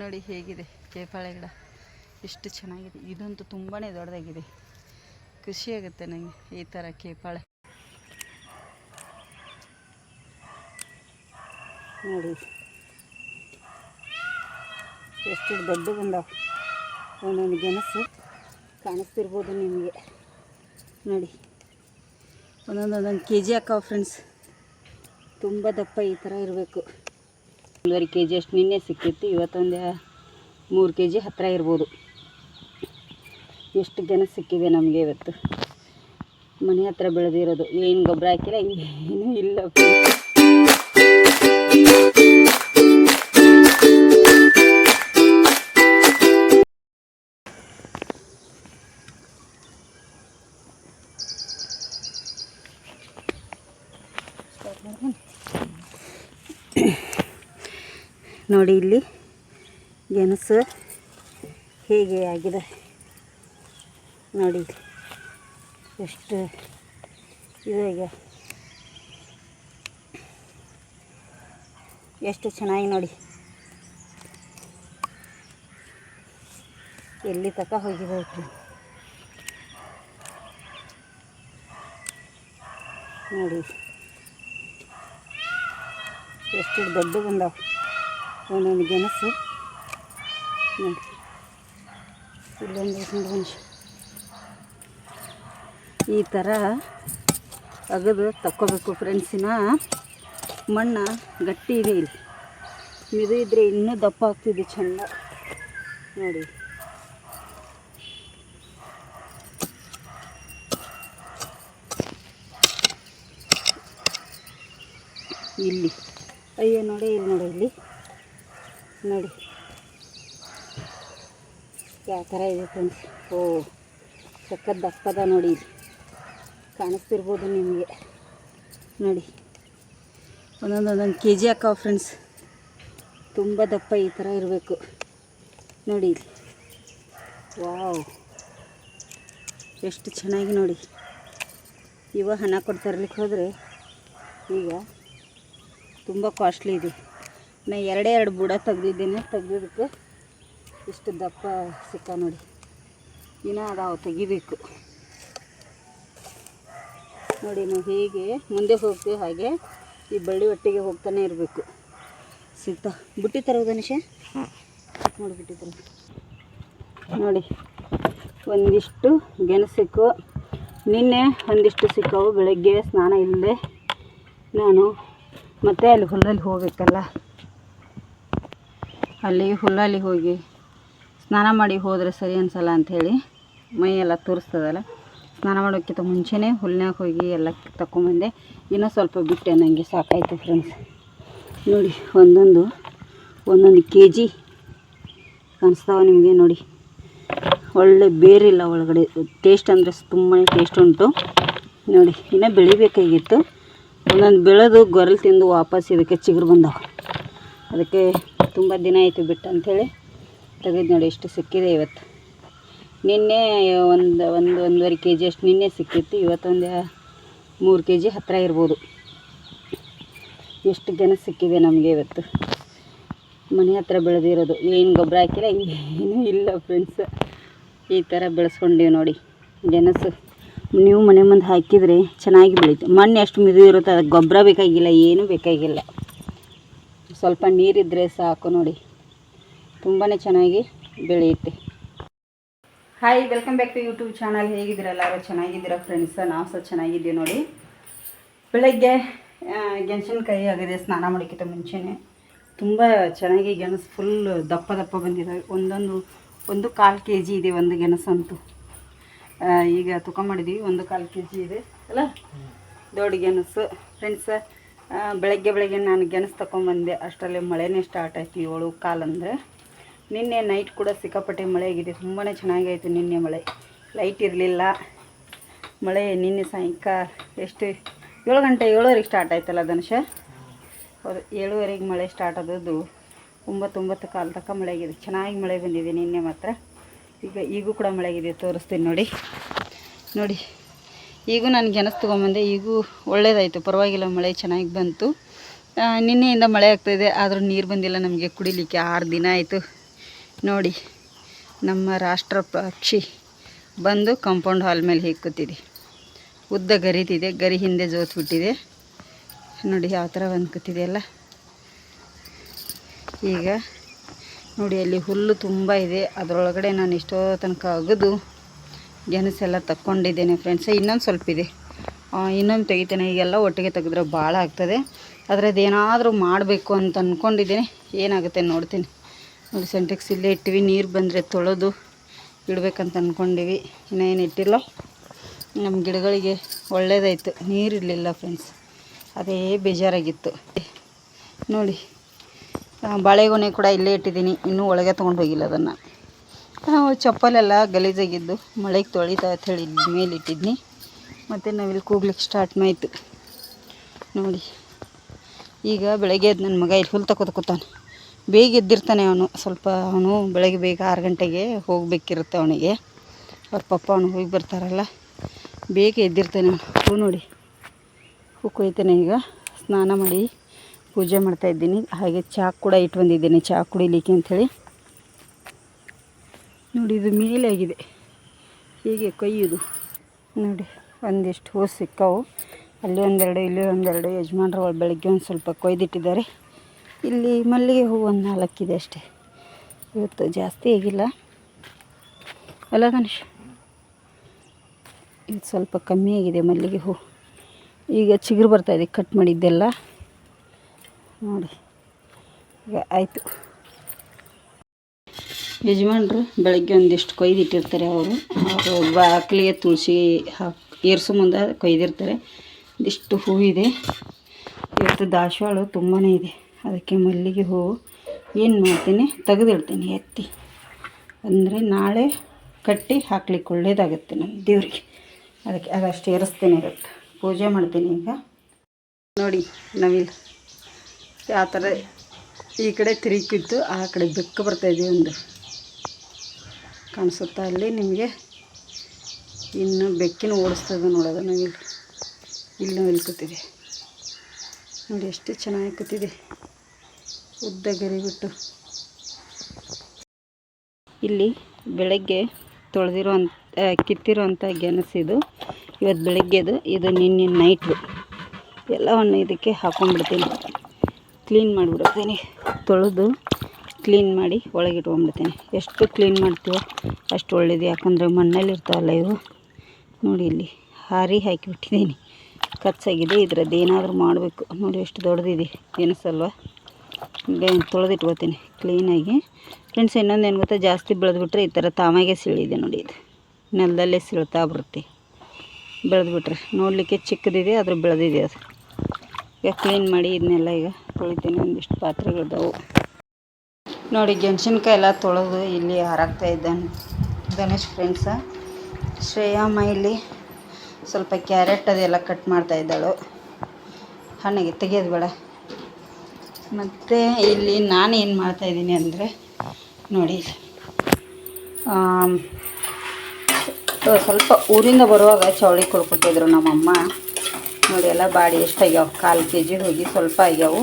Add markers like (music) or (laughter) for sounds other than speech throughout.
ನೋಡಿ ಹೇಗಿದೆ ಕೇಪಾಳೆ ಗಿಡ. ಎಷ್ಟು ಚೆನ್ನಾಗಿದೆ. ಇದಂತೂ ತುಂಬಾ ದೊಡ್ಡದಾಗಿದೆ. ಖುಷಿ ಆಗುತ್ತೆ ನನಗೆ ಈ ಥರ ಕೇಪಾಳೆ ನೋಡಿ. ಎಷ್ಟು ದೊಡ್ಡ ಬಂದ ಒಂದೊಂದು ಗೆಣಸು ಕಾಣಿಸ್ತಿರ್ಬೋದು ನಿಮಗೆ. ನೋಡಿ. ಒಂದೊಂದು ಒಂದೊಂದು ಕೆ ಜಿ ಹಾಕಾವ ಫ್ರೆಂಡ್ಸ್. ತುಂಬ ದಪ್ಪ ಈ ಥರ ಇರಬೇಕು. ಒಂದೂವರೆ ಕೆ ಜಿ ಅಷ್ಟು ನಿನ್ನೆ ಸಿಕ್ಕಿತ್ತು, ಇವತ್ತೊಂದು ಮೂರು ಕೆ ಜಿ ಹತ್ತಿರ ಇರ್ಬೋದು. ಎಷ್ಟು ಜನ ಸಿಕ್ಕಿದೆ ನಮಗೆ ಇವತ್ತು? ಮನೆ ಹತ್ರ ಬೆಳೆದಿರೋದು, ಏನು ಗೊಬ್ಬರ ಹಾಕಿಲ್ಲ ಏನೂ ಇಲ್ಲ. ನೋಡಿ ಇಲ್ಲಿ. ಗೆಣಸು ಹೇಗೆ ಆಗಿದೆ ನೋಡಿ ಎಷ್ಟು ಇದಾಗಿದೆ ಎಷ್ಟು ಚೆನ್ನಾಗಿ ನೋಡಿ. ಎಲ್ಲಿ ತಕ ಹೋಗಿಬೇಕು ನೋಡಿ. ಎಷ್ಟು ದೊಡ್ಡ ಬಂದಾವ ಒಂದೊಂದು ಗೆಣಸು. ನೋಡಿ. ಇಲ್ಲೊಂದು ಒಂದು ಈ ಥರ ಅಗದು ತಕ್ಕೋಬೇಕು ಫ್ರೆಂಡ್ಸಿನ. ಮಣ್ಣು ಗಟ್ಟಿ ಇದೆ ಇಲ್ಲಿ. ಮಿದು ಇದ್ದರೆ ಇನ್ನೂ ದಪ್ಪ ಆಗ್ತಿದೆ ಚೆಂದ ನೋಡಿ. ಇಲ್ಲಿ. ಅಯ್ಯೋ, ನೋಡಿ, ಇಲ್ಲಿ ನೋಡಿ, ಇಲ್ಲಿ. ನೋಡಿ. ಯಾವ ಥರ ಇದೆ ಫ್ರೆಂಡ್ಸ್? ಓ ಸಕ್ಕತ್ ದಪ್ಪದ ನೋಡಿ ಇದು. ಕಾಣಿಸ್ತಿರ್ಬೋದು ನಿಮಗೆ. ನೋಡಿ. ಒಂದೊಂದು ಒಂದೊಂದು ಕೆ ಜಿ ಹಾಕೋ ಫ್ರೆಂಡ್ಸ್. ತುಂಬ ದಪ್ಪ ಈ ಥರ ಇರಬೇಕು. ನೋಡಿ ಇಲ್ಲಿ. ವಾವ್. ಎಷ್ಟು ಚೆನ್ನಾಗಿ ನೋಡಿ. ಇವಾಗ ಹಣ ಕೊಡ್ತಾ ಇರ್ಲಿಕ್ಕೆ ಹೋದರೆ ಈಗ ತುಂಬ ಕಾಸ್ಟ್ಲಿ ಇದೆ. ನಾ ಎರಡೇ ಎರಡು ಬುಡ ತೆಗ್ದಿದ್ದೀನಿ. ತೆಗ್ದಿದ್ದಕ್ಕೆ ಇಷ್ಟು ದಪ್ಪ ಸಿಕ್ಕ ನೋಡಿ. ಇನ್ನೂ ಅದಾವು, ತೆಗಿಬೇಕು. ನೋಡಿ, ನಾವು ಹೀಗೆ ಮುಂದೆ ಹೋಗ್ತೀವಿ ಹಾಗೆ ಈ ಬಳ್ಳಿ ಒಟ್ಟಿಗೆ ಹೋಗ್ತಾನೆ ಇರಬೇಕು. ಸಿಗ್ತಾ? ಬುಟ್ಟಿ ತರೋದು ನಿಶೆ ನೋಡಿ ಬುಟ್ಟಿ ನೋಡಿ, ಒಂದಿಷ್ಟು ಗೆಣಸಿಕ್ಕು, ನಿನ್ನೆ ಒಂದಿಷ್ಟು ಸಿಕ್ಕವು ಬೆಳಗ್ಗೆ ಸ್ನಾನ ಇಲ್ಲದೆ ನಾನು ಮತ್ತೆ ಅಲ್ಲಿ ಹೊಲದಲ್ಲಿ ಹೋಗಬೇಕಲ್ಲ. ಅಲ್ಲಿ ಹುಲ್ಲಲ್ಲಿ ಹೋಗಿ ಸ್ನಾನ ಮಾಡಿ ಹೋದರೆ ಸರಿ ಅನ್ಸಲ್ಲ ಅಂಥೇಳಿ ಮೈಯೆಲ್ಲ ತೋರಿಸ್ತದಲ್ಲ. ಸ್ನಾನ ಮಾಡೋಕ್ಕಿಂತ ಮುಂಚೆನೇ ಹುಲ್ನಾಗ ಹೋಗಿ ಎಲ್ಲ ತಗೊಂಬಂದೆ ಇನ್ನೂ ಸ್ವಲ್ಪ ಬಿಟ್ಟೆ ನನಗೆ ಸಾಕಾಯಿತು ಫ್ರೆಂಡ್ಸ್ ನೋಡಿ, ಒಂದೊಂದು ಒಂದೊಂದು ಕೆ ಜಿ ಕಾಣಿಸ್ತಾವ ನಿಮಗೆ ನೋಡಿ. ಒಳ್ಳೆ ಬೇರಿಲ್ಲ ಒಳಗಡೆ. ಟೇಸ್ಟ್ ಅಂದರೆ ತುಂಬಾ ಟೇಸ್ಟ್ ಉಂಟು. ನೋಡಿ, ಇನ್ನೂ ಬೆಳಿಬೇಕಾಗಿತ್ತು. ಒಂದೊಂದು ಬೆಳೆದು ಗೊರಲು ತಿಂದು ವಾಪಸ್ ಇದಕ್ಕೆ ಚಿಗುರು ಬಂದವು. ಅದಕ್ಕೆ ತುಂಬ ದಿನ ಆಯಿತು ಬಿಟ್ಟು ಅಂಥೇಳಿ ತೆಗೆದು ನೋಡಿ ಎಷ್ಟು ಸಿಕ್ಕಿದೆ ಇವತ್ತು. ನಿನ್ನೆ ಒಂದು ಒಂದು, ಒಂದೂವರೆ ಕೆ ಜಿ ಅಷ್ಟು ನಿನ್ನೆ ಸಿಕ್ಕಿತ್ತು, ಇವತ್ತೊಂದು ಮೂರು ಕೆ ಜಿ ಹತ್ತಿರ ಇರ್ಬೋದು. ಎಷ್ಟು ಜನ ಸಿಕ್ಕಿದೆ ನಮಗೆ ಇವತ್ತು? ಮನೆ ಹತ್ರ ಬೆಳೆದಿರೋದು, ಏನು ಗೊಬ್ಬರ ಹಾಕಿಲ್ಲ ಏನೂ ಇಲ್ಲ ಫ್ರೆಂಡ್ಸ್ ಈ ಥರ ಬೆಳೆಸ್ಕೊಂಡೀವಿ ನೋಡಿ. ಗೆಣಸು, ನೀವು ಮನೆ ಮುಂದೆ ಹಾಕಿದರೆ ಚೆನ್ನಾಗಿ ಬೆಳೀತು. ಮಣ್ಣು ಎಷ್ಟು ಮಿದು ಇರುತ್ತೆ ಅದಕ್ಕೆ ಗೊಬ್ಬರ ಬೇಕಾಗಿಲ್ಲ, ಏನೂ ಬೇಕಾಗಿಲ್ಲ. ಸ್ವಲ್ಪ ನೀರಿದ್ದರೆ ಸಾಕು ನೋಡಿ. ತುಂಬಾ ಚೆನ್ನಾಗಿ ಬೆಳೆಯುತ್ತೆ. Hi welcome back to YouTube channel ಹೇಗಿದ್ದೀರಲ್ಲ ಎಲ್ಲರೂ? ಚೆನ್ನಾಗಿದ್ದೀರಾ ಫ್ರೆಂಡ್ಸ್ ನಾವು ಸಹ ಚೆನ್ನಾಗಿದ್ದೀವಿ ನೋಡಿ. ಬೆಳಗ್ಗೆ ಗೆಣಸಿನ ಕೈ ಆಗಿದೆ ಸ್ನಾನ ಮಾಡೋಕ್ಕಿಂತ ಮುಂಚೆನೇ ತುಂಬ ಚೆನ್ನಾಗಿ ಗೆಣಸು ಫುಲ್ ದಪ್ಪ ದಪ್ಪ ಬಂದಿದ್ದಾವೆ ಒಂದೊಂದು ಒಂದು ಕಾಲು ಕೆ ಜಿ ಇದೆ ಒಂದು ಗೆಣಸಂತೂ. ಈಗ ಈಗ ಮಾಡಿದ್ದೀವಿ ಒಂದು ಕಾಲು ಕೆ ಜಿ ಇದೆ ಅಲ್ಲ? ದೊಡ್ಡ ಗೆಣಸು. ಫ್ರೆಂಡ್ಸ್ ಬೆಳಗ್ಗೆ ಬೆಳಗ್ಗೆ ನಾನು ಗೆಣಸು ತೊಗೊಂಬಂದೆ ಅಷ್ಟರಲ್ಲಿ ಮಳೆನೇ ಸ್ಟಾರ್ಟ್ ಆಯ್ತು ಏಳು ಕಾಲಂದರೆ ನಿನ್ನೆ ನೈಟ್ ಕೂಡ ಸಿಕ್ಕಾಪಟ್ಟೆ ಮಳೆ ಆಗಿದೆ. ತುಂಬಾ ಚೆನ್ನಾಗಾಯಿತು ನಿನ್ನೆ ಮಳೆ. ಲೈಟ್ ಇರಲಿಲ್ಲ. ಮಳೆ ನಿನ್ನೆ ಸಾಯಂಕಾಲ ಎಷ್ಟು, ಏಳು ಗಂಟೆ ಏಳುವರೆಗೆ ಸ್ಟಾರ್ಟ್ ಆಯ್ತಲ್ಲ ಧನುಷ? ಹೌದು ಏಳುವರೆಗೆ ಮಳೆ ಸ್ಟಾರ್ಟ್ ಆದದ್ದು ಒಂಬತ್ತೊಂಬತ್ತು ಒಂಬತ್ತು ಕಾಲ ತನಕ ಮಳೆ ಆಗಿದೆ. ಚೆನ್ನಾಗಿ ಮಳೆ ಬಂದಿದೆ ನಿನ್ನೆ ಮಾತ್ರ. ಈಗ ಈಗೂ ಕೂಡ ಮಳೆ ಆಗಿದೆ. ತೋರಿಸ್ತೀನಿ ನೋಡಿ. ನೋಡಿ. ಈಗೂ ನಾನು ಗೆಣಸು ತೊಗೊಂಬಂದೆ. ಈಗೂ ಒಳ್ಳೇದಾಯಿತು. ಪರವಾಗಿಲ್ಲ, ಮಳೆ ಚೆನ್ನಾಗಿ ಬಂತು. ನಿನ್ನೆಯಿಂದ ಮಳೆ ಆಗ್ತಾಯಿದೆ ಆದರೂ ನೀರು ಬಂದಿಲ್ಲ ನಮಗೆ ಕುಡಿಲಿಕ್ಕೆ. ಆರು ದಿನ ಆಯಿತು. ನೋಡಿ, ನಮ್ಮ ರಾಷ್ಟ್ರ ಪಕ್ಷಿ ಬಂದು ಕಾಂಪೌಂಡ್ ಹಾಲ್ ಮೇಲೆ ಹಿಕ್ಕುತ್ತಿದೆ ಉದ್ದ ಗರಿತಿದೆ, ಗರಿ ಹಿಂದೆ ಜೋತ್ ಬಿಟ್ಟಿದೆ ನೋಡಿ, ಯಾವ ಥರ ಬಂದು ಕೂತಿದೆಯಲ್ಲ ಈಗ ನೋಡಿ, ಅಲ್ಲಿ ಹುಲ್ಲು ತುಂಬ ಇದೆ. ಅದರೊಳಗಡೆ ನಾನು ಎಷ್ಟೋ ತನಕ ಅಗದು. ಗೆಣಸೆಲ್ಲ ತಕ್ಕೊಂಡಿದ್ದೇನೆ ಫ್ರೆಂಡ್ಸ್ ಇನ್ನೊಂದು ಸ್ವಲ್ಪ ಇದೆ. ಇನ್ನೊಂದು ತೆಗಿತೇನೆ. ಈಗೆಲ್ಲ ಒಟ್ಟಿಗೆ ತೆಗೆದ್ರೆ ಭಾಳ ಆಗ್ತದೆ. ಆದರೆ ಅದೇನಾದರೂ ಮಾಡಬೇಕು ಅಂತ ಅಂದ್ಕೊಂಡಿದ್ದೀನಿ ಏನಾಗುತ್ತೆ ನೋಡ್ತೀನಿ. ನೋಡಿ ಸೆಂಟೆಕ್ಸ್ ಇಲ್ಲೇ ಇಟ್ಟಿವಿ. ನೀರು ಬಂದರೆ ತೊಳೆದು ಇಡಬೇಕಂತ ಅಂದ್ಕೊಂಡಿವಿ ಇನ್ನೇನು ಇಟ್ಟಿಲ್ಲ. ನಮ್ಮ ಗಿಡಗಳಿಗೆ ಒಳ್ಳೇದಾಯಿತು. ನೀರಿರಲಿಲ್ಲ ಫ್ರೆಂಡ್ಸ್ ಅದೇ ಬೇಜಾರಾಗಿತ್ತು. ನೋಡಿ ಬಾಳೆಗೊನೆ ಕೂಡ ಇಲ್ಲೇ ಇಟ್ಟಿದ್ದೀನಿ. ಇನ್ನೂ ಒಳಗೆ ತೊಗೊಂಡು ಹೋಗಿಲ್ಲ ಅದನ್ನು. ನಾವು ಚಪ್ಪಲೆಲ್ಲ ಗಲೀಜಾಗಿದ್ದು, ಮಳೆಗೆ ತೊಳಿತಾ ಅಂತ ಹೇಳಿ ಮೇಲೆ ಇಟ್ಟಿದ್ನಿ. ಮತ್ತು ನಾವಿಲ್ಲಿ ಕೂಗ್ಲಿಕ್ಕೆ ಸ್ಟಾರ್ಟ್ ಮಾಯಿತು ನೋಡಿ, ಈಗ ಬೆಳಗ್ಗೆ ಎದ್ದು ನನ್ನ ಮಗ ಇಲ್ಲಿ ಹುಲ್ ತಕೋತ ಬೇಗ ಎದ್ದಿರ್ತಾನೆ ಅವನು. ಸ್ವಲ್ಪ ಅವನು ಬೆಳಗ್ಗೆ ಬೇಗ ಆರು ಗಂಟೆಗೆ ಹೋಗಬೇಕಿರುತ್ತೆ ಅವನಿಗೆ. ಅವ್ರ ಪಪ್ಪ ಅವನು ಹೋಗಿ ಬರ್ತಾರಲ್ಲ, ಬೇಗ ಎದ್ದಿರ್ತಾನೆ ಅವನು. ಹೂ ನೋಡಿ, ಹೂ ಕೊಯ್ತಾನೆ ಈಗ. ಸ್ನಾನ ಮಾಡಿ ಪೂಜೆ ಮಾಡ್ತಾ ಇದ್ದೀನಿ. ಹಾಗೆ ಚಹಾ ಕೂಡ ಇಟ್ಟು ಬಂದಿದ್ದೀನಿ. ಚಹಾ ಕುಡಿಲಿಕ್ಕೆ ಅಂಥೇಳಿ ನೋಡಿ, ಇದು ಮೇಲೆ ಆಗಿದೆ ಹೀಗೆ ಕೊಯ್ಯೋದು. ನೋಡಿ, ಒಂದಿಷ್ಟು ಹೂ ಸಿಕ್ಕವು. ಅಲ್ಲಿ ಒಂದೆರಡು, ಇಲ್ಲಿ ಒಂದೆರಡು ಯಜಮಾನ್ರು ಬೆಳಗ್ಗೆ ಒಂದು ಸ್ವಲ್ಪ ಕೊಯ್ದಿಟ್ಟಿದ್ದಾರೆ. ಇಲ್ಲಿ ಮಲ್ಲಿಗೆ ಹೂ ಒಂದು ನಾಲ್ಕಿದೆ ಅಷ್ಟೇ. ಇವತ್ತು ಜಾಸ್ತಿ ಆಗಿಲ್ಲ. ಅಲ್ಲ ಗಣೇಶ್, ಇದು ಸ್ವಲ್ಪ ಕಮ್ಮಿ ಆಗಿದೆ ಮಲ್ಲಿಗೆ ಹೂ. ಈಗ ಚಿಗುರು ಬರ್ತಾಯಿದೆ ಕಟ್ ಮಾಡಿದ್ದೆಲ್ಲ. ನೋಡಿ, ಈಗ ಆಯಿತು. ಯಜಮಾನ್ರು ಬೆಳಗ್ಗೆ ಒಂದಿಷ್ಟು ಕೊಯ್ದಿಟ್ಟಿರ್ತಾರೆ ಅವರು. ಅವರು ತುಳಸಿ ಹಾಕಿ ಏರ್ಸೋ ಮುಂದೆ ಕೊಯ್ದಿರ್ತಾರೆ. ಇದಿಷ್ಟು ಹೂವಿದೆ ಇವತ್ತು ದಾಸವಾಳ ತುಂಬಾ ಇದೆ. ಅದಕ್ಕೆ ಮಲ್ಲಿಗೆ ಹೂವು ಏನು ಮಾಡ್ತೀನಿ? ತೆಗೆದಿಡ್ತೀನಿ ಎತ್ತಿ. ಅಂದರೆ ನಾಳೆ ಕಟ್ಟಿ ಹಾಕ್ಲಿಕ್ಕೆ ಒಳ್ಳೇದಾಗುತ್ತೆ ನಮ್ಮ ದೇವರಿಗೆ. ಅದಕ್ಕೆ ಅದಷ್ಟು ಏರಿಸ್ತೀನಿ ಇವತ್ತು. ಪೂಜೆ ಮಾಡ್ತೀನಿ ಈಗ. ನೋಡಿ ನವಿಲ್. ಯಾವ ಥರ ಈ ಕಡೆ ತಿರುಗಿತ್ತು ಆ ಕಡೆ ಬೆಕ್ಕು ಬರ್ತಾಯಿದೆ ಒಂದು. ಕಾಣಿಸುತ್ತಾ ಅಲ್ಲಿ ನಿಮಗೆ. ಇನ್ನು ಬೆಕ್ಕಿನ ಓಡಿಸ್ತದೆ ನೋಡೋದು ನಾವು ಇಲ್ಲಿ. ಇಲ್ಲಿ ಕೂತಿದೆ ನೋಡಿ ಎಷ್ಟು ಚೆನ್ನಾಗಿ ಕೂತಿದೆ. ಉದ್ದ ಗರಿ ಬಿಟ್ಟು. ಇಲ್ಲಿ ಬೆಳಗ್ಗೆ ತೊಳೆದಿರೋಂಥ ಗೆಣಸು ಗೆಣಸಿದು ಇವತ್ತು ಬೆಳಗ್ಗೆದು ಇದು ನಿನ್ನೆ ನೈಟು ಎಲ್ಲವನ್ನು ಇದಕ್ಕೆ ಹಾಕೊಂಡ್ಬಿಡ್ತೀನಿ. ಕ್ಲೀನ್ ಮಾಡಿಬಿಡ್ತೀನಿ. ತೊಳೆದು ಕ್ಲೀನ್ ಮಾಡಿ ಒಳಗೆ ಇಟ್ಕೊಂಡ್ಬಿಡ್ತೀನಿ. ಎಷ್ಟು ಕ್ಲೀನ್ ಮಾಡ್ತೀವೋ ಅಷ್ಟು ಒಳ್ಳೇದು. ಯಾಕಂದರೆ ಮಣ್ಣಲ್ಲಿ ಇರ್ತಾವಲ್ಲ ಇವು. ನೋಡಿ ಇಲ್ಲಿ ಹಾರಿ ಹಾಕಿಬಿಟ್ಟಿದ್ದೀನಿ ಖರ್ಚಾಗಿದೆ ಇದ್ರದ್ದು ಏನಾದರೂ ಮಾಡಬೇಕು. ನೋಡಿ ಎಷ್ಟು ದೊಡ್ಡದಿದೆ. ಗೆಣಸಲ್ವ ಈಗ ತೊಳೆದಿಟ್ಕೋತೀನಿ ಕ್ಲೀನಾಗಿ ಫ್ರೆಂಡ್ಸ್ ಇನ್ನೊಂದು ಏನು ಗೊತ್ತಾ? ಜಾಸ್ತಿ ಬೆಳೆದ್ಬಿಟ್ರೆ ಈ ಥರ ತಾಮಾಗೆ ಸೀಳಿದೆ ನೋಡಿ ಇದು. ನೆಲದಲ್ಲೇ ಸೀಳ್ತಾ ಬರುತ್ತೆ. ಬೆಳೆದ್ಬಿಟ್ರೆ. ನೋಡಲಿಕ್ಕೆ ಚಿಕ್ಕದಿದೆ, ಆದರೂ ಬೆಳೆದಿದೆ ಅದು. ಈಗ ಕ್ಲೀನ್ ಮಾಡಿ, ಇದನ್ನೆಲ್ಲ ಈಗ ತೊಳಿತೀನಿ. ಒಂದಿಷ್ಟು ಪಾತ್ರೆಗಳಿದ್ದಾವೆ ನೋಡಿ ಗೆಣಸಿನ್ಕಾಯಿ ಎಲ್ಲ ತೊಳೆದು ಇಲ್ಲಿ ಹಾರಾಕ್ತಾ ಇದ್ದಾನೆ ಗಣೇಶ್ ಫ್ರೆಂಡ್ಸ ಶ್ರೇಯಮ್ಮ ಇಲ್ಲಿ ಸ್ವಲ್ಪ ಕ್ಯಾರೆಟ್ ಅದೆಲ್ಲ ಕಟ್ ಮಾಡ್ತಾ ಇದ್ದಾಳು. ಹಣ್ಣಿಗೆ ತೆಗಿಯೋದು ಬೇಡ. ಮತ್ತು ಇಲ್ಲಿ ನಾನು ಏನು ಮಾಡ್ತಾಯಿದ್ದೀನಿ ಅಂದರೆ, ನೋಡಿ ಸ್ವಲ್ಪ ಊರಿಂದ ಬರುವಾಗ ಚೌಳಿ ಕೊಡ್ಕೊಟ್ಟಿದ್ರು ನಮ್ಮಮ್ಮ. ನೋಡಿ, ಎಲ್ಲ ಬಾಡಿ ಎಷ್ಟಾಗ್ಯಾವ? ಕಾಲು ಕೆ ಜಿ ಹೋಗಿ ಸ್ವಲ್ಪ ಆಗ್ಯಾವು.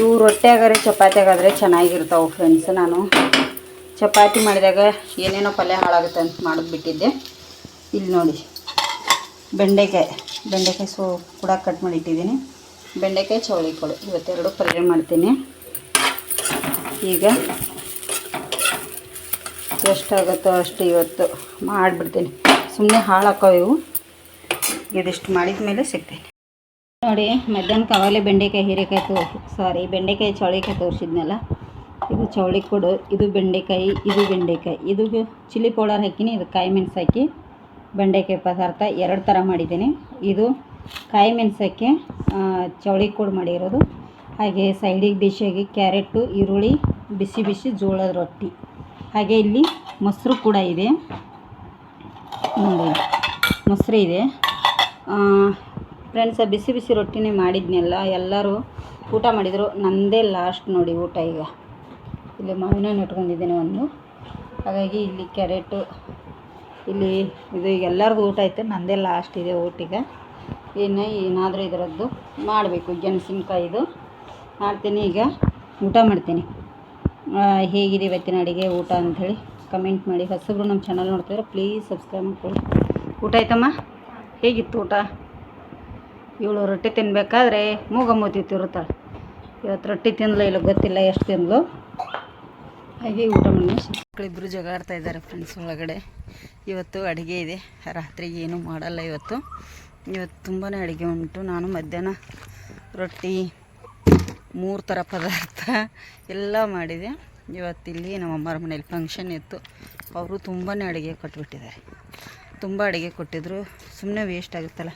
ಇವು ರೊಟ್ಟಿಯಾಗಾರೆ ಚಪಾತಿಯಾಗಾದ್ರೆ ಚೆನ್ನಾಗಿರ್ತಾವೆ ಫ್ರೆಂಡ್ಸ್ ನಾನು. ಚಪಾತಿ ಮಾಡಿದಾಗ ಏನೇನೋ ಪಲ್ಯ ಹಾಳಾಗುತ್ತೆ ಅಂತ ಮಾಡಿಬಿಟ್ಟಿದ್ದೆ. ಇಲ್ಲಿ ನೋಡಿ, ಬೆಂಡೆಕಾಯಿ ಬೆಂಡೆಕಾಯಿ ಸೋ ಕೂಡ ಕಟ್ ಮಾಡಿ ಇಟ್ಟಿದ್ದೀನಿ ಬೆಂಡೆಕಾಯಿ ಚೌಳಿ ಕೊಡು, ಇವತ್ತೆರಡು ಪಲ್ಯ ಮಾಡ್ತೀನಿ. ಈಗ ಎಷ್ಟಾಗುತ್ತೋ ಅಷ್ಟು ಇವತ್ತು ಮಾಡಿಬಿಡ್ತೀನಿ. ಸುಮ್ಮನೆ ಹಾಳಾಕೋ ಇವು. ಇದಿಷ್ಟು ಮಾಡಿದ ಮೇಲೆ ಸಿಗ್ತೇನೆ. ನೋಡಿ ಮಧ್ಯಾಹ್ನಕ್ಕೆ ಅವಾಗಲೇ ಬೆಂಡೆಕಾಯಿ, ಹೀರೆಕಾಯಿ ತೋ ಸಾರಿ ಬೆಂಡೆಕಾಯಿ ಚೌಳಿಕಾಯಿ ತೋರಿಸಿದ್ನಲ್ಲ? ಇದು ಚೌಳಿ ಕೊಡು, ಇದು ಬೆಂಡೆಕಾಯಿ ಇದು ಬೆಂಡೆಕಾಯಿ. ಇದು ಚಿಲ್ಲಿ ಪೌಡರ್ ಹಾಕಿನಿ, ಇದು ಕಾಯಿ ಮೆಣಸು ಹಾಕಿ, ಬೆಂಡೆಕಾಯಿ ಪದಾರ್ಥ ಎರಡು ಥರ ಮಾಡಿದ್ದೀನಿ. ಇದು ಕಾಯಿ ಮೆಣಸಕ್ಕೆ ಚೌಳಿ ಕೊಡು ಮಾಡಿರೋದು. ಹಾಗೆ ಸೈಡಿಗೆ ಡಿಶಾಗಿ ಕ್ಯಾರೆಟು, ಈರುಳ್ಳಿ, ಬಿಸಿ ಬಿಸಿ ಜೋಳದ ರೊಟ್ಟಿ. ಹಾಗೆ ಇಲ್ಲಿ ಮೊಸರು ಕೂಡ ಇದೆ. ನೋಡಿ, ಮೊಸರು ಇದೆ. ಫ್ರೆಂಡ್ಸ ಬಿಸಿ ಬಿಸಿ ರೊಟ್ಟಿನೇ ಮಾಡಿದ್ನೆಲ್ಲ, ಎಲ್ಲರೂ ಊಟ ಮಾಡಿದರು. ನಂದೇ ಲಾಸ್ಟ್ ನೋಡಿ ಊಟ ಈಗ. ಇಲ್ಲಿ ಮಾವಿನ ಹಣ್ಣು ಇಟ್ಕೊಂಡಿದ್ದೇನೆ ಒಂದು. ಹಾಗಾಗಿ ಇಲ್ಲಿ ಕ್ಯಾರೆಟು, ಇಲ್ಲಿ ಇದು ಈಗ ಎಲ್ಲರದ್ದು ಊಟ ಐತೆ ನಂದೇ ಲಾಸ್ಟ್ ಇದೆ ಊಟಿಗೆ ಏನು ಏನಾದರೂ ಇದರದ್ದು ಮಾಡಬೇಕು ಗೆಣಸಿನ್ಕಾಯಿದು ಮಾಡ್ತೀನಿ ಈಗ. ಊಟ ಮಾಡ್ತೀನಿ. ಹೇಗಿದೆ ಇವತ್ತಿನ ಅಡುಗೆ, ಊಟ ಅಂಥೇಳಿ ಕಮೆಂಟ್ ಮಾಡಿ. ಹೊಸಬ್ರು ನಮ್ಮ ಚಾನಲ್ ನೋಡ್ತಿದ್ರೆ ಪ್ಲೀಸ್ ಸಬ್ಸ್ಕ್ರೈಬ್ ಮಾಡ್ಕೊಳ್ಳಿ. ಊಟ ಆಯ್ತಮ್ಮ? ಹೇಗಿತ್ತು ಊಟ? ಇವಳು ರೊಟ್ಟಿ ತಿನ್ಬೇಕಾದ್ರೆ ಮೂಗ ಮೂತಿ ತಿರುತ್ತಾಳೆ. ಇವತ್ತು ರೊಟ್ಟಿ ತಿಂದ್ಲು ಇಲ್ಲ ಗೊತ್ತಿಲ್ಲ ಎಷ್ಟು ತಿಂದ್ಲು. ಹಾಗೆ ಊಟ ಮಾಡಿ ಮಕ್ಕಳಿಬ್ಬರು ಜಗಾಡ್ತಾ ಇದ್ದಾರೆ ಫ್ರೆಂಡ್ಸ್ ಒಳಗಡೆ. ಇವತ್ತು ಅಡುಗೆ ಇದೆ. ರಾತ್ರಿಗೆ ಏನೂ ಮಾಡಲ್ಲ ಇವತ್ತು. ಇವತ್ತು ತುಂಬಾ ಅಡುಗೆ ಉಂಟು. ನಾನು ಮಧ್ಯಾಹ್ನ ರೊಟ್ಟಿ, ಮೂರು ಥರ ಪದಾರ್ಥ ಎಲ್ಲ ಮಾಡಿದೆ. ಇವತ್ತಿಲ್ಲಿ ನಮ್ಮ ಅಮ್ಮರ ಮನೇಲಿ ಫಂಕ್ಷನ್ ಇತ್ತು. ಅವರು ತುಂಬಾ ಅಡುಗೆ ಕೊಟ್ಬಿಟ್ಟಿದ್ದಾರೆ. ತುಂಬ ಅಡುಗೆ ಕೊಟ್ಟಿದ್ರು. ಸುಮ್ಮನೆ ವೇಸ್ಟ್ ಆಗುತ್ತಲ್ಲ.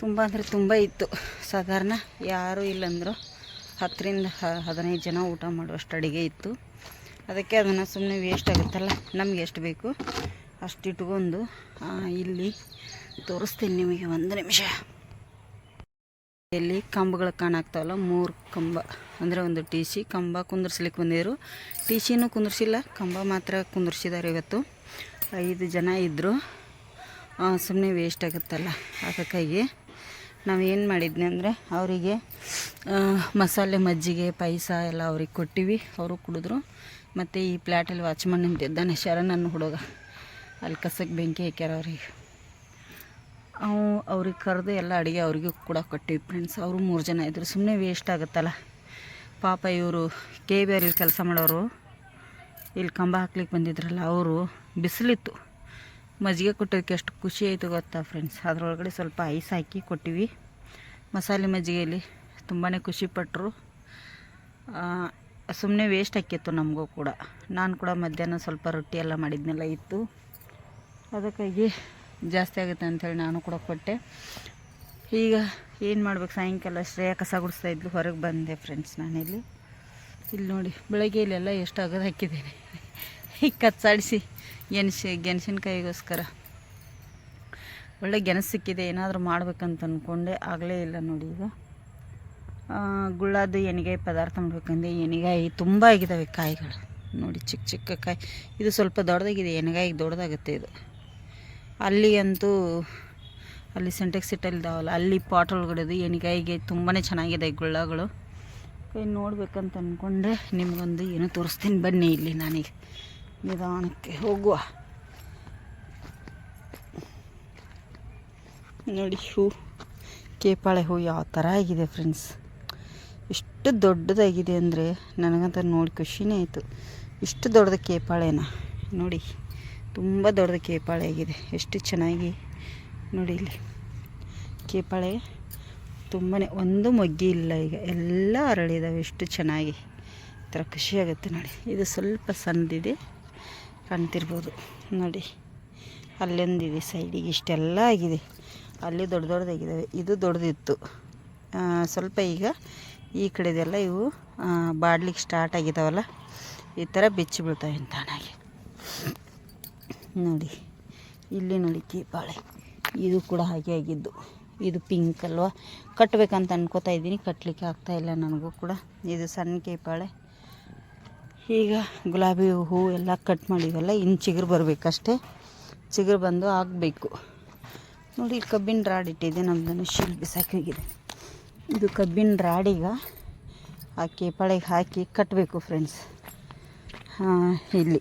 ತುಂಬ ಅಂದರೆ ತುಂಬ ಇತ್ತು. ಸಾಧಾರಣ ಯಾರೂ ಇಲ್ಲಂದರೂ ಹತ್ತರಿಂದ ಹದಿನೈದು ಜನ ಊಟ ಮಾಡುವಷ್ಟು ಅಡುಗೆ ಇತ್ತು. ಅದಕ್ಕೆ ಅದನ್ನು ಸುಮ್ಮನೆ ವೇಸ್ಟ್ ಆಗುತ್ತಲ್ಲ, ನಮಗೆ ಎಷ್ಟು ಬೇಕು ಅಷ್ಟು ಇಟ್ಕೊಂಡು ಇಲ್ಲಿ ತೋರಿಸ್ತೀನಿ ನಿಮಗೆ ಒಂದು ನಿಮಿಷ. ಇಲ್ಲಿ ಕಂಬಗಳು ಕಾಣಾಗ್ತಾವಲ್ಲ, ಮೂರು ಕಂಬ, ಅಂದರೆ ಒಂದು ಟಿ ಸಿ, ಕಂಬ ಕುಂದರ್ಸ್ಲಿಕ್ಕೆ ಬಂದಿದ್ರು. ಟಿ ಸಿನೂ ಕುಂದರ್ಸಿಲ್ಲ, ಕಂಬ ಮಾತ್ರ ಕುಂದರ್ಸಿದ್ದಾರೆ ಇವತ್ತು. ಐದು ಜನ ಇದ್ದರು ಸುಮ್ಮನೆ ವೇಸ್ಟ್ ಆಗುತ್ತಲ್ಲ, ಅದಕ್ಕಾಗಿ. ನಾವು ಏನು ಮಾಡಿದ್ನಿ ಅಂದರೆ ಅವರಿಗೆ ಮಸಾಲೆ ಮಜ್ಜಿಗೆ, ಪಾಯಸ ಎಲ್ಲ ಅವ್ರಿಗೆ ಕೊಟ್ಟಿವಿ. ಅವರು ಕುಡಿದ್ರು. ಮತ್ತು ಈ ಪ್ಲ್ಯಾಟಲ್ಲಿ ವಾಚ್ಮನ್ ನಿಂತಿದ್ದಾನೆ ಶರಣ್ ನನ್ನ ಹುಡುಗ. ಅಲ್ಲಿ ಕಸಕ್ಕೆ ಬೆಂಕಿ ಹಾಕ್ಯಾರ ಅವ್ರಿಗೆ. ಅವು ಅವ್ರಿಗೆ ಕರೆದು ಎಲ್ಲ ಅಡುಗೆ ಅವ್ರಿಗೂ ಕೂಡ ಕೊಟ್ಟಿವಿ ಫ್ರೆಂಡ್ಸ್ ಅವರು ಮೂರು ಜನ ಇದ್ದರು ಸುಮ್ಮನೆ ವೇಸ್ಟ್ ಆಗುತ್ತಲ್ಲ. ಪಾಪ ಇವರು ಕೆ ಬಿ ಕೆಲಸ ಮಾಡೋರು. ಇಲ್ಲಿ ಕಂಬ ಹಾಕ್ಲಿಕ್ಕೆ ಬಂದಿದ್ರಲ್ಲ, ಅವರು ಬಿಸಿಲಿತ್ತು. ಮಜ್ಜಿಗೆ ಕೊಟ್ಟೋದಕ್ಕೆ ಎಷ್ಟು ಖುಷಿ ಆಯಿತು ಗೊತ್ತಾ ಫ್ರೆಂಡ್ಸ್ ಅದರೊಳಗಡೆ ಸ್ವಲ್ಪ ಐಸ್ ಹಾಕಿ ಕೊಟ್ಟಿವಿ. ಮಸಾಲೆ ಮಜ್ಜಿಗೆಯಲ್ಲಿ ತುಂಬಾ ಖುಷಿಪಟ್ಟರು ಸುಮ್ಮನೆ ವೇಸ್ಟ್ ಹಾಕಿತ್ತು ನಮಗೂ ಕೂಡ. ನಾನು ಕೂಡ ಮಧ್ಯಾಹ್ನ ಸ್ವಲ್ಪ ರೊಟ್ಟಿ ಎಲ್ಲ ಮಾಡಿದ್ನೆಲ್ಲ ಇತ್ತು. ಅದಕ್ಕಾಗಿ ಜಾಸ್ತಿ ಆಗುತ್ತೆ ಅಂಥೇಳಿ ನಾನು ಕೂಡ ಕೊಟ್ಟೆ. ಈಗ ಏನು ಮಾಡ್ಬೇಕು? ಸಾಯಂಕಾಲ ಶ್ರೇಯ ಕಸ ಗುಡಿಸ್ತಾ ಇದ್ಲು. ಹೊರಗೆ ಬಂದೆ ಫ್ರೆಂಡ್ಸ್ ನಾನಿಲ್ಲಿ ಇಲ್ಲಿ ನೋಡಿ ಬೆಳಗ್ಗೆ ಇಲ್ಲೆಲ್ಲ ಎಷ್ಟು ಅಗದು ಹಾಕಿದ್ದೇನೆ. (laughs) ಈಗ ಕಚ್ಚಾಡಿಸಿ. ಗೆಣಸಿ, ಗೆಣಸಿನ್ಕಾಯಿಗೋಸ್ಕರ. ಒಳ್ಳೆ ಗೆಣಸು ಸಿಕ್ಕಿದೆ, ಏನಾದರೂ ಮಾಡ್ಬೇಕಂತ ಅಂದ್ಕೊಂಡೆ ಆಗಲೇ ಇಲ್ಲ ನೋಡಿ ಈಗ. ಗುಳ್ಳಾದ ಎಣ್ಗಾಯಿ ಪದಾರ್ಥ ಮಾಡ್ಬೇಕಂದ್ರೆ ಎಣ್ಗಾಯಿ ತುಂಬ ಆಗಿದ್ದಾವೆ ಕಾಯಿಗಳು. ನೋಡಿ ಚಿಕ್ಕ ಚಿಕ್ಕ ಕಾಯಿ. ಇದು ಸ್ವಲ್ಪ ದೊಡ್ಡದಾಗಿದೆ ಎಣ್ಗಾಯಿಗೆ ದೊಡ್ಡದಾಗುತ್ತೆ ಇದು. ಅಲ್ಲಿ ಅಂತೂ, ಅಲ್ಲಿ ಸೆಂಟೆಕ್ಸ್ ಇಟ್ಟಲ್ಲಿದ್ದಾವಲ್ಲ, ಅಲ್ಲಿ ಪಾಟ್ ಒಳಗಡೆದು ಎಣ್ಗಾಯಿಗೆ ತುಂಬಾ ಚೆನ್ನಾಗಿದೆ ಗುಳ್ಳಗಳು. ಕೈ ನೋಡ್ಬೇಕಂತ ಅಂದ್ಕೊಂಡೆ ನಿಮಗೊಂದು ಏನೋ ತೋರಿಸ್ತೀನಿ, ಬನ್ನಿ ಇಲ್ಲಿ ನಾನೀಗ. ನಿಧಾನಕ್ಕೆ ಹೋಗುವ. ನೋಡಿ, ಹೂ. ಕೇಪಾಳೆ ಹೂ ಯಾವ ಥರ ಆಗಿದೆ ಫ್ರೆಂಡ್ಸ್ ಎಷ್ಟು ದೊಡ್ಡದಾಗಿದೆ ಅಂದರೆ ನನಗಂತ ನೋಡಿ ಖುಷಿನೇ ಆಯಿತು. ಇಷ್ಟು ದೊಡ್ಡದ ಕೇಪಾಳೆನ? ನೋಡಿ, ತುಂಬ ದೊಡ್ಡದ ಕೇಪಾಳೆ ಆಗಿದೆ. ಎಷ್ಟು ಚೆನ್ನಾಗಿ. ನೋಡಿ ಇಲ್ಲಿ. ಕೇಪಾಳೆ ತುಂಬಾ ಒಂದು ಮೊಗ್ಗಿ ಇಲ್ಲ ಈಗ. ಎಲ್ಲ ಅರಳಿದಾವೆ. ಎಷ್ಟು ಚೆನ್ನಾಗಿ. ಈ ಥರ ಖುಷಿಯಾಗುತ್ತೆ ನೋಡಿ. ಇದು ಸ್ವಲ್ಪ ಸಣ್ಣದಿದೆ. ಕಾಣ್ತಿರ್ಬೋದು. ನೋಡಿ, ಅಲ್ಲೊಂದಿದೆ ಸೈಡಿಗೆ ಇಷ್ಟೆಲ್ಲ ಆಗಿದೆ. ಅಲ್ಲಿ ದೊಡ್ಡ ದೊಡ್ಡದಾಗಿದ್ದಾವೆ. ಇದು ದೊಡ್ಡದಿತ್ತು. ಸ್ವಲ್ಪ ಈಗ ಈ ಕಡೆದೆಲ್ಲ ಇವು ಬಾಡ್ಲಿಕ್ಕೆ ಸ್ಟಾರ್ಟ್ ಆಗಿದ್ದಾವಲ್ಲ ಈ ಥರ ಬೆಚ್ಚಿ ಬೀಳ್ತಾವೆ ತಾನಾಗಿ ನೋಡಿ, ಇಲ್ಲಿ ನೋಡಿ ಕೀಪಾಳೆ ಇದು ಕೂಡ ಹಾಗೆ ಆಗಿದ್ದು. ಇದು ಪಿಂಕ್ ಅಲ್ವಾ? ಕಟ್ಟಬೇಕಂತ ಅನ್ಕೋತಾ ಇದ್ದೀನಿ. ಕಟ್ಟಲಿಕ್ಕೆ ಆಗ್ತಾಯಿಲ್ಲ ನನಗೂ ಕೂಡ. ಇದು ಸಣ್ಣ ಕೇಪಾಳೆ ಈಗ ಗುಲಾಬಿ ಹೂ ಎಲ್ಲ ಕಟ್ ಮಾಡಿವಲ್ಲ ಇನ್ನು ಚಿಗುರು ಬರಬೇಕಷ್ಟೇ. ಚಿಗುರು ಬಂದು ಆಗಬೇಕು. ನೋಡಿ ಇಲ್ಲಿ ಕಬ್ಬಿನ ರಾಡ್ ಇಟ್ಟಿದೆ ನಮ್ಮದನ್ನು ಶೀಲ್ ಬಿಸಾಕಿದೆ ಇದು ಕಬ್ಬಿನ ರಾಡಿಗ ಹಾಕಿ, ಪಳೆಗೆ ಹಾಕಿ ಕಟ್ಟಬೇಕು ಫ್ರೆಂಡ್ಸ್ ಹಾಂ, ಇಲ್ಲಿ.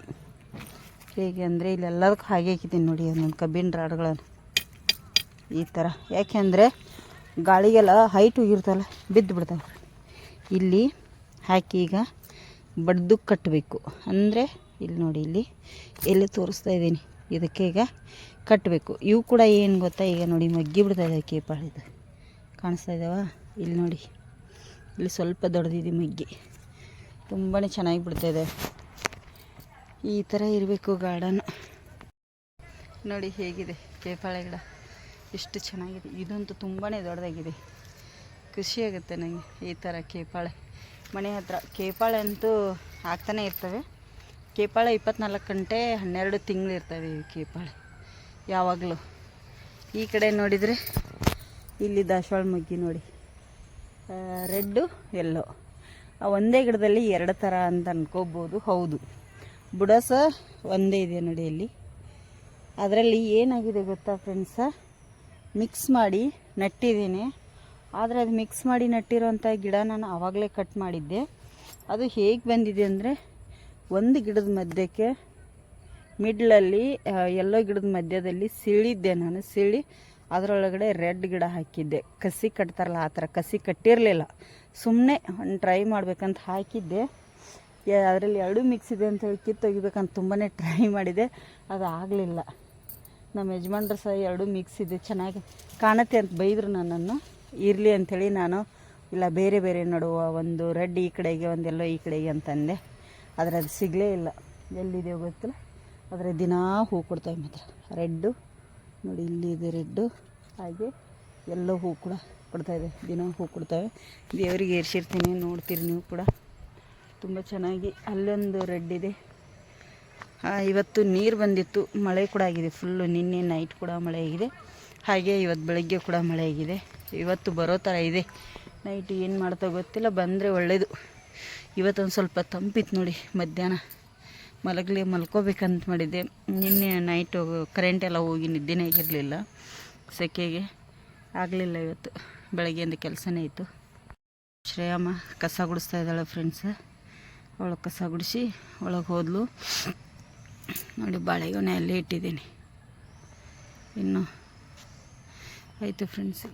ಹೇಗೆ ಅಂದರೆ ಇಲ್ಲೆಲ್ಲದಕ್ಕೂ ಹಾಗೆ ಹಾಕಿದ್ದೀನಿ ನೋಡಿ, ಒಂದೊಂದು ಕಬ್ಬಿನ ರಾಡ್ಗಳನ್ನು. ಈ ಥರ ಯಾಕೆಂದರೆ ಗಾಳಿಗೆಲ್ಲ ಹೈಟ್ ಹೋಗಿರ್ತಲ್ಲ ಬಿದ್ದು ಬಿಡ್ತಾವೆ ಇಲ್ಲಿ ಹಾಕಿ ಈಗ ಬಡ್ದು ಕಟ್ಟಬೇಕು ಅಂದರೆ ಇಲ್ಲಿ ನೋಡಿ ಇಲ್ಲಿ, ಎಲ್ಲಿ ತೋರಿಸ್ತಾ ಇದ್ದೀನಿ. ಇದಕ್ಕೆ ಈಗ ಕಟ್ಟಬೇಕು ಇವು ಕೂಡ ಏನು ಗೊತ್ತಾ? ಈಗ ನೋಡಿ ಮಗ್ಗಿ ಬಿಡ್ತಾ ಇದ್ದಾವೆ ಕೇಪಾಳಿದು ಕಾಣಿಸ್ತಾ ಇದ್ದಾವ ಇಲ್ಲಿ ನೋಡಿ. ಇಲ್ಲಿ ಸ್ವಲ್ಪ ದೊಡ್ಡದಿದೆ ಮಗ್ಗಿ. ತುಂಬಾ ಚೆನ್ನಾಗಿ ಬಿಡ್ತಾಯಿದೆ ಈ ಥರ ಇರಬೇಕು ಗಾರ್ಡನ್. ನೋಡಿ ಹೇಗಿದೆ ಕೇಪಾಳೆ ಗಿಡ. ಎಷ್ಟು ಚೆನ್ನಾಗಿದೆ. ಇದಂತೂ ತುಂಬಾ ದೊಡ್ಡದಾಗಿದೆ. ಖುಷಿಯಾಗುತ್ತೆ ನನಗೆ ಈ ಥರ ಕೇಪಾಳೆ. ಮನೆ ಹತ್ರ. ಕೇಪಾಳ ಅಂತೂ ಆಗ್ತಾನೆ ಇರ್ತವೆ. ಕೇಪಾಳ ಇಪ್ಪತ್ನಾಲ್ಕು ಗಂಟೆ ಹನ್ನೆರಡು ತಿಂಗಳು ಇರ್ತವೆ ಈ ಕೇಪಾಳೆ. ಯಾವಾಗಲೂ. ಈ ಕಡೆ ನೋಡಿದರೆ ಇಲ್ಲಿ ದಾಸವಾಳ ಮುಗ್ಗಿ ನೋಡಿ. Red, yellow. ಒಂದೇ ಗಿಡದಲ್ಲಿ ಎರಡು ಥರ ಅಂತ ಅನ್ಕೋಬೋದು. ಹೌದು. ಬುಡಸ ಒಂದೇ ಇದೆ ನೋಡಿ ಇಲ್ಲಿ. ಅದರಲ್ಲಿ ಏನಾಗಿದೆ ಗೊತ್ತಾ ಫ್ರೆಂಡ್ಸ ಮಿಕ್ಸ್ ಮಾಡಿ ನಟ್ಟಿದ್ದೀನಿ. ಆದರೆ ಅದು ಮಿಕ್ಸ್ ಮಾಡಿ ನಟ್ಟಿರೋಂಥ ಗಿಡ ನಾನು ಆವಾಗಲೇ ಕಟ್ ಮಾಡಿದ್ದೆ. ಅದು ಹೇಗೆ ಬಂದಿದೆ ಅಂದರೆ ಒಂದು ಗಿಡದ ಮಧ್ಯಕ್ಕೆ ಮಿಡ್ಲಲ್ಲಿ ಎಲ್ಲೋ ಗಿಡದ ಮಧ್ಯದಲ್ಲಿ ಸೀಳಿದ್ದೆ ನಾನು. ಸೀಳಿ, ಅದರೊಳಗಡೆ ರೆಡ್ ಗಿಡ ಹಾಕಿದ್ದೆ. ಕಸಿ ಕಟ್ತಾರಲ್ಲ ಆ ಥರ ಕಸಿ ಕಟ್ಟಿರಲಿಲ್ಲ. ಸುಮ್ಮನೆ ಒಂದು ಟ್ರೈ ಮಾಡ್ಬೇಕಂತ ಹಾಕಿದ್ದೆ. ಅದರಲ್ಲಿ ಎರಡು ಮಿಕ್ಸ್ ಇದೆ ಅಂತ ಹೇಳಿ ಕಿತ್ತು ತೆಗಿಬೇಕಂತ ತುಂಬಾ ಟ್ರೈ ಮಾಡಿದೆ. ಅದು ಆಗಲಿಲ್ಲ. ನಮ್ಮ ಯಜಮಾನ್ರು ಸಹ ಎರಡು ಮಿಕ್ಸ್ ಇದೆ. ಚೆನ್ನಾಗಿ ಕಾಣುತ್ತೆ ಅಂತ ಬೈದರು ನನ್ನನ್ನು. ಇರಲಿ ಅಂಥೇಳಿ ನಾನು, ಇಲ್ಲ ಬೇರೆ ಬೇರೆ ನಡುವ ಒಂದು ರೆಡ್ ಈ ಕಡೆಗೆ ಒಂದೆಲ್ಲೋ ಈ ಕಡೆಗೆ ಅಂತಂದೆ. ಆದರೆ ಅದು ಸಿಗಲೇ ಇಲ್ಲ. ಎಲ್ಲಿದೆ ಗೊತ್ತಿಲ್ಲ. ಆದರೆ ದಿನಾ ಹೂ ಕೊಡ್ತಾವೆ ಮಾತ್ರ. ರೆಡ್ಡು, ನೋಡಿ ಇಲ್ಲಿದೆ ರೆಡ್ಡು. ಹಾಗೆ ಎಲ್ಲೋ ಹೂ ಕೂಡ ಕೊಡ್ತಾಯಿದೆ ದಿನ ಹೂ ಕೊಡ್ತವೆ. ದೇವರಿಗೆ ಏರ್ಸಿರ್ತೀನಿ, ನೋಡ್ತೀರಿ ನೀವು ಕೂಡ. ತುಂಬ ಚೆನ್ನಾಗಿ ಅಲ್ಲೊಂದು ರೆಡ್ ಇದೆ ಇವತ್ತು ನೀರು ಬಂದಿತ್ತು. ಮಳೆ ಕೂಡ ಆಗಿದೆ. ಫುಲ್ಲು ನಿನ್ನೆ ನೈಟ್ ಕೂಡ ಮಳೆ ಆಗಿದೆ. ಹಾಗೆ ಇವತ್ತು ಬೆಳಗ್ಗೆ ಕೂಡ ಮಳೆ ಆಗಿದೆ. ಇವತ್ತು ಬರೋ ಥರ ಇದೆ. ನೈಟ್ ಏನು ಮಾಡ್ತಾ ಗೊತ್ತಿಲ್ಲ, ಬಂದರೆ ಒಳ್ಳೆಯದು ಇವತ್ತೊಂದು ಸ್ವಲ್ಪ ತಂಪಿತ್ತು ನೋಡಿ ಮಧ್ಯಾಹ್ನ. ಮಲಗಲಿ ಮಲ್ಕೋಬೇಕಂತ ಮಾಡಿದ್ದೆ. ನಿನ್ನೆ ನೈಟು ಕರೆಂಟ್ ಎಲ್ಲ ಹೋಗಿ ನಿದ್ದೆನೇ ಆಗಿರಲಿಲ್ಲ ಸೆಕೆಗೆ ಆಗಲಿಲ್ಲ ಇವತ್ತು. ಬೆಳಗ್ಗೆಯಿಂದ ಕೆಲಸನೇ ಇತ್ತು. ಶ್ರೇಯಮ್ಮ ಕಸ ಗುಡಿಸ್ತಾ ಇದ್ದಾಳೆ ಫ್ರೆಂಡ್ಸ್ ಅವಳು ಕಸ ಗುಡಿಸಿ ಒಳಗೆ ಹೋದಲು. ನೋಡಿ ಬಾಳೆಗೊನೆ ಅಲ್ಲೇ ಇಟ್ಟಿದ್ದೀನಿ. ಇನ್ನು ಆಯಿತು ಫ್ರೆಂಡ್ಸ್